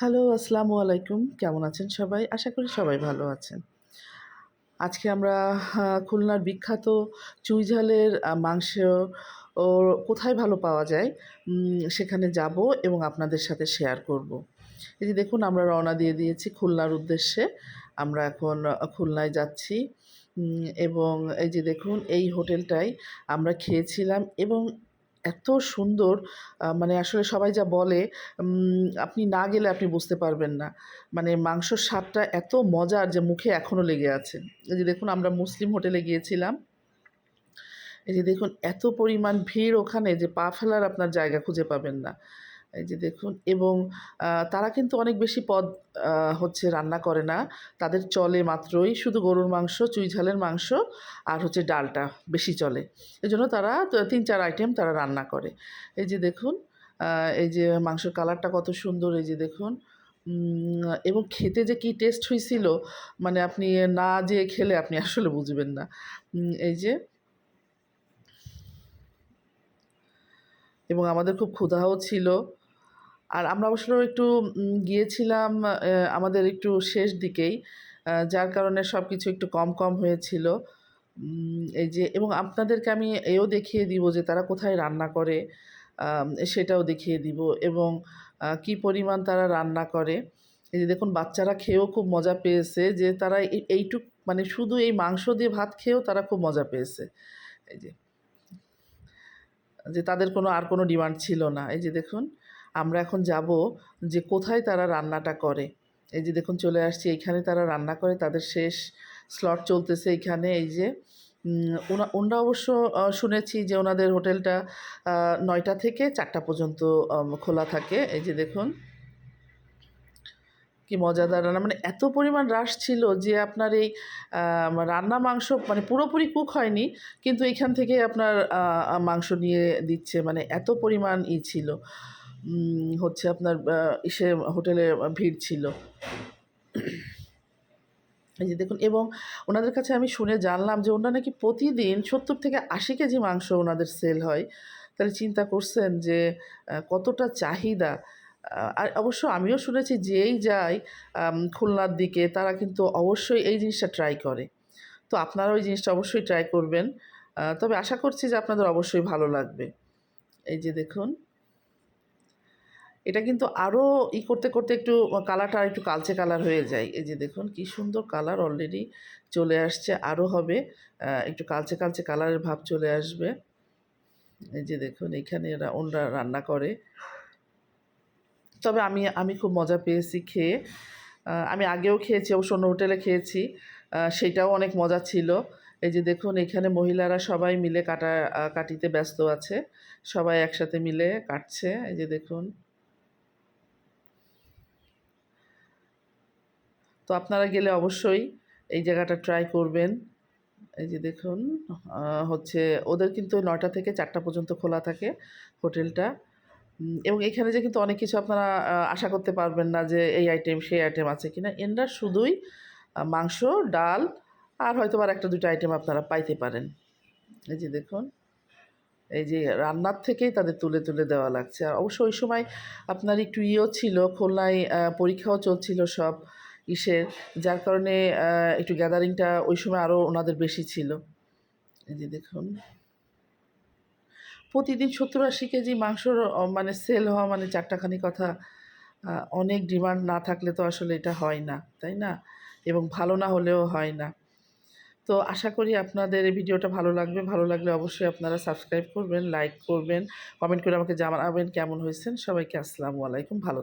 Hello, আসসালামু আলাইকুম। কেমন আছেন সবাই? আশা করি সবাই ভালো আছেন। আজকে আমরা খুলনার বিখ্যাত চুইঝালের মাংস কোথায় ভালো পাওয়া যায় সেখানে যাব এবং আপনাদের সাথে শেয়ার করব। এই যে দেখুন, আমরা রওনা দিয়ে দিয়েছি খুলনার উদ্দেশ্যে। আমরা এখন খুলনায় যাচ্ছি। এবং এই যে দেখুন, এই হোটেলটাই আমরা খেয়েছিলাম এবং এত সুন্দর মানে আসলে সবাই যা বলে আপনি না গেলে আপনি বুঝতে পারবেন না। মানে মাংসর স্বাদটা এত মজার যে মুখে এখনও লেগে আছে। এই যে দেখুন আমরা মুসলিম হোটেলে গিয়েছিলাম। এই যে দেখুন এত পরিমাণ ভিড় ওখানে যে পা ফেলার আপনার জায়গা খুঁজে পাবেন না। এই যে দেখুন, এবং তারা কিন্তু অনেক বেশি পদ হচ্ছে রান্না করে না। তাদের চলে মাত্রই শুধু গরুর মাংস, চুই ঝালের মাংস আর হচ্ছে ডালটা বেশি চলে। এই জন্য তারা তিন চার আইটেম তারা রান্না করে। এই যে দেখুন এই যে মাংসের কালারটা কত সুন্দর, এই যে দেখুন। এবং খেতে যে কি টেস্ট হয়েছিল মানে আপনি না যে খেলে আপনি আসলে বুঝবেন না। এই যে এবং আমাদের খুব ক্ষুধাও ছিল। আর আমরা অবশ্য একটু গিয়েছিলাম আমাদের একটু শেষ দিকেই যার কারণে সব কিছু একটু কম কম হয়েছিল। এই যে, এবং আপনাদেরকে আমি এও দেখিয়ে দিব যে তারা কোথায় রান্না করে সেটাও দেখিয়ে দিব এবং কি পরিমাণ তারা রান্না করে। এই যে দেখুন, বাচ্চারা খেয়েও খুব মজা পেয়েছে যে তারা এই- এইটুক মানে শুধু এই মাংস দিয়ে ভাত খেয়েও তারা খুব মজা পেয়েছে। এই যে যে তাদের কোনো, আর কোনো ডিমান্ড ছিল না। এই যে দেখুন আমরা এখন যাব যে কোথায় তারা রান্নাটা করে। এই যে দেখুন, চলে আসছি। এইখানে তারা রান্না করে, তাদের শেষ স্লট চলতেছে এইখানে। এই যে ওনা, ওনারা অবশ্য শুনেছি যে ওনাদের হোটেলটা নয়টা থেকে চারটা পর্যন্ত খোলা থাকে। এই যে দেখুন, কি মজাদার রান্না। মানে এত পরিমাণ রাশ ছিল যে আপনার এই রান্না মাংস মানে পুরোপুরি কুক হয়নি, কিন্তু এখান থেকে আপনার মাংস নিয়ে দিচ্ছে। মানে এত পরিমাণ ই ছিল। হচ্ছে আপনার ইসে হোটেলে ভিড় ছিল। এই যে দেখুন এবং ওনাদের কাছে আমি শুনে জানলাম যে ওনারা নাকি প্রতিদিন সত্তর থেকে আশি কেজি মাংস ওনাদের সেল হয়। তাহলে চিন্তা করছেন যে কতটা চাহিদা। আর অবশ্য আমিও শুনেছি যেই আম, খুলনার দিকে তারা কিন্তু অবশ্যই এই জিনিসটা ট্রাই করে। তো আপনারা ওই জিনিসটা অবশ্যই ট্রাই করবেন। তবে আশা করছি যে আপনাদের অবশ্যই ভালো লাগবে। এই যে দেখুন এটা কিন্তু আরও ই করতে করতে একটু কালারটা আর একটু কালচে কালার হয়ে যায়। এই যে দেখুন, কি সুন্দর কালার অলরেডি চলে আসছে আরও হবে একটু কালচে কালচে কালারের ভাব চলে আসবে। এই যে দেখুন, এখানে এরা ওনরা রান্না করে। তবে আমি আমি খুব মজা পেয়েছি খেয়ে। আমি আগেও খেয়েছি, অবশ্য অন্য হোটেলে খেয়েছি। সেটাও অনেক মজা ছিল। এই যে দেখুন, এখানে মহিলারা সবাই মিলে কাটা কাটিতে ব্যস্ত আছে। সবাই একসাথে মিলে কাটছে। এই যে দেখুন তো আপনারা গেলে অবশ্যই এই জায়গাটা ট্রাই করবেন। এই যে দেখুন হচ্ছে ওদের কিন্তু নয়টা থেকে চারটা পর্যন্ত খোলা থাকে হোটেলটা। এবং এখানে যে কিন্তু অনেক কিছু আপনারা আশা করতে পারবেন না যে এই আইটেম সেই আইটেম আছে কিনা। এনরা শুধুই মাংস, ডাল আর হয়তো আর একটা দুটো আইটেম আপনারা পাইতে পারেন। এই যে দেখুন, এই যে রান্নার থেকেই তাদের তুলে তুলে দেওয়া লাগছে। আর অবশ্য ওই সময় আপনার একটু ইয়েও ছিল খুলনায় পরীক্ষাও চলছিল সব। ইসের যার কারণে একটু গ্যাদারিংটা ওই সময় আরও ওনাদের বেশি ছিল। এই যে দেখুন। প্রতিদিন সত্তর আশি কেজি মাংসর মানে সেল হওয়া মানে চারটাখানি কথা অনেক ডিমান্ড না থাকলে তো আসলে এটা হয় না, তাই না? এবং ভালো না হলেও হয় না। তো আশা করি আপনাদের এই ভিডিওটা ভালো লাগবে। ভালো লাগলে অবশ্যই আপনারা সাবস্ক্রাইব করবেন লাইক করবেন কমেন্ট করে আমাকে জানাবেন কেমন হয়েছেন। সবাইকে আসসালামু আলাইকুম। ভালো